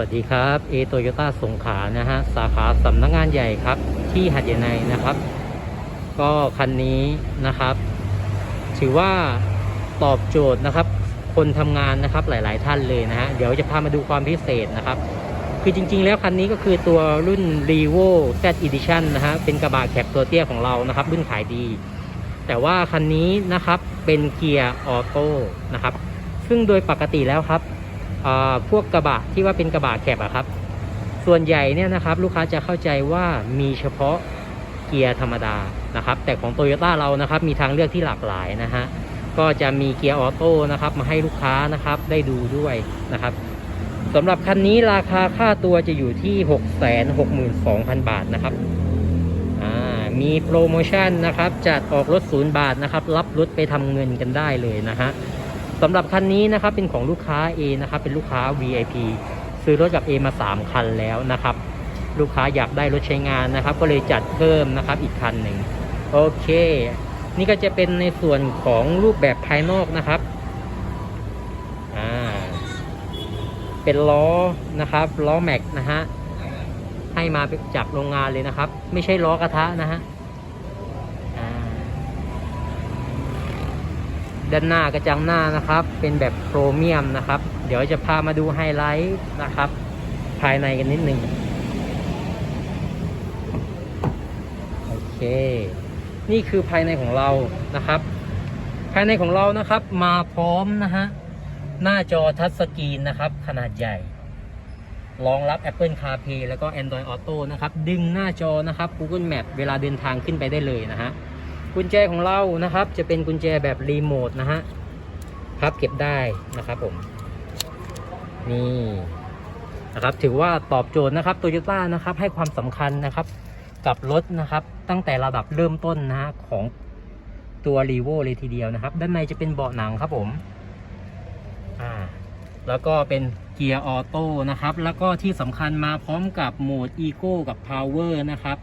วัสดีครับเอโตโยต้าสงขานะฮะ สาขาสำนักงงานใหญ่ครับ ที่หัดใหญ่ในนะครับ ก็คันนี้นะครับ ถือว่าตอบโจทย์นะครับ คนทำงานนะครับหลาย ๆ ท่านเลยนะฮะ เดี๋ยวจะพามาดูความพิเศษนะครับ คือจริง ๆ แล้วคันนี้ก็คือตัวรุ่น r e v o Z Edition นะฮะ เป็นกระบะแคปตัวเตี้ยของเรานะครับ รุ่นขายดี แต่ว่าคันนี้นะครับเป็นเกียร์ออโต้นะครับ ซึ่งโดยปกติแล้วครับ พวกกระบะที่ว่าเป็นกระบะแคบอะครับ ส่วนใหญ่เนี่ยนะครับลูกค้าจะเข้าใจว่ามีเฉพาะเกียร์ธรรมดานะครับ แต่ของโตโยต้าเรานะครับมีทางเลือกที่หลากหลายนะฮะก็จะมีเกียร์ออโต้นะครับมาให้ลูกค้านะครับได้ดูด้วยนะครับสำหรับคันนี้ราคาค่าตัวจะอยู่ที่ 662,000 บาทนะครับมีโปรโมชั่นนะครับจัดออกรถศูนย์บาทนะครับ รับรถไปทำเงินกันได้เลยนะฮะ สำหรับคันนี้นะครับเป็นของลูกค้า A นะครับเป็นลูกค้า VIP ซื้อรถกับ A มา 3 คันแล้วนะครับ ลูกค้าอยากได้รถใช้งานนะครับ ก็เลยจัดเพิ่มนะครับอีกคันหนึ่งโอเค นี่ก็จะเป็นในส่วนของรูปแบบภายนอกนะครับอ่าเป็นล้อนะครับล้อแม็กนะฮะให้มาจากโรงงานเลยนะครับ ไม่ใช่ล้อกระทะนะฮะ ด้านหน้ากระจังหน้านะครับ เป็นแบบโครเมียมนะครับ เดี๋ยวจะพามาดูไฮไลท์นะครับ ภายในกันนิดหนึ่งโอเค นี่คือภายในของเรานะครับ ภายในของเรานะครับ มาพร้อมนะฮะหน้าจอทัชสกรีนนะครับ ขนาดใหญ่รองรับ Apple CarPlay แล้วก็ Android Auto นะครับ ดึงหน้าจอนะครับ Google Map เวลาเดินทางขึ้นไปได้เลยนะฮะ กุญแจของเรานะครับ จะเป็นกุญแจแบบรีโมทนะฮะพับเก็บได้นะครับผม นี่นะครับ ถือว่าตอบโจทย์นะครับโตโยต้านะครับ ให้ความสำคัญนะครับ กับรถนะครับ ตั้งแต่ระดับเริ่มต้นนะฮะของตัวรีโวเลยทีเดียวนะครับ ด้านในจะเป็นเบาะหนังครับผมอ่าแล้วก็เป็นเกียร์ออโต้นะครับ แล้วก็ที่สำคัญมาพร้อมกับโหมดอีโก้กับพาวเวอร์นะครับ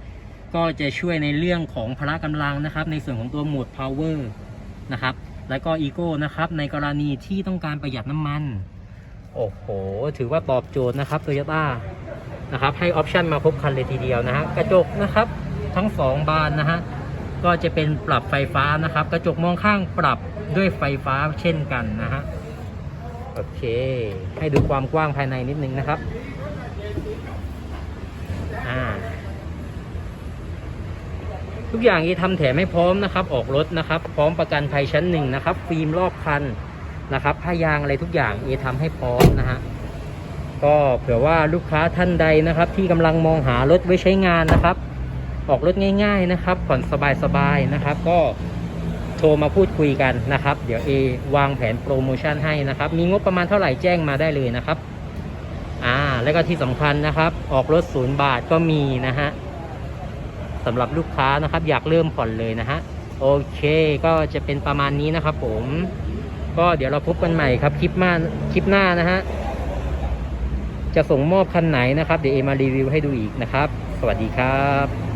ก็จะช่วยในเรื่องของพละกำลังนะครับ ในส่วนของตัวโหมด power นะครับ แล้วก็ eco นะครับ ในกรณีที่ต้องการประหยัดน้ำมัน โอ้โห ถือว่าตอบโจทย์นะครับ Toyota นะครับ ให้ออปชันมาครบคันเลยทีเดียวนะฮะ กระจกนะครับ ทั้ง 2 บานนะฮะ ก็จะเป็นปรับไฟฟ้านะครับ กระจกมองข้างปรับด้วยไฟฟ้าเช่นกันนะฮะ โอเค ให้ดูความกว้างภายในนิดนึงนะครับ อ่า ทุกอย่างเอทำแถมให้พร้อมนะครับออกรถนะครับ พร้อมประกันภัยชั้นหนึ่งนะครับ ฟิล์มรอบคันนะครับผ้ายางอะไรทุกอย่างเอทำให้พร้อมนะฮะก็เผื่อว่าลูกค้าท่านใดนะครับ ที่กำลังมองหารถไว้ใช้งานนะครับ ออกรถง่าย ๆนะครับ ผ่อนสบายๆนะครับ ก็โทรมาพูดคุยกันนะครับ เดี๋ยวเอวางแผนโปรโมชั่นให้นะครับ มีงบประมาณเท่าไหร่แจ้งมาได้เลยนะครับอ่าแล้วก็ที่สำคัญนะครับ ออกรถศูนย์บาทก็มีนะฮะ สำหรับลูกค้านะครับ อยากเริ่มผ่อนเลยนะฮะโอเคก็จะเป็นประมาณนี้นะครับผม ก็เดี๋ยวเราพบกันใหม่ครับคลิปมาคลิปหน้านะฮะจะส่งมอบคันไหนนะครับ เดี๋ยวเอมารีวิวให้ดูอีกนะครับ สวัสดีครับ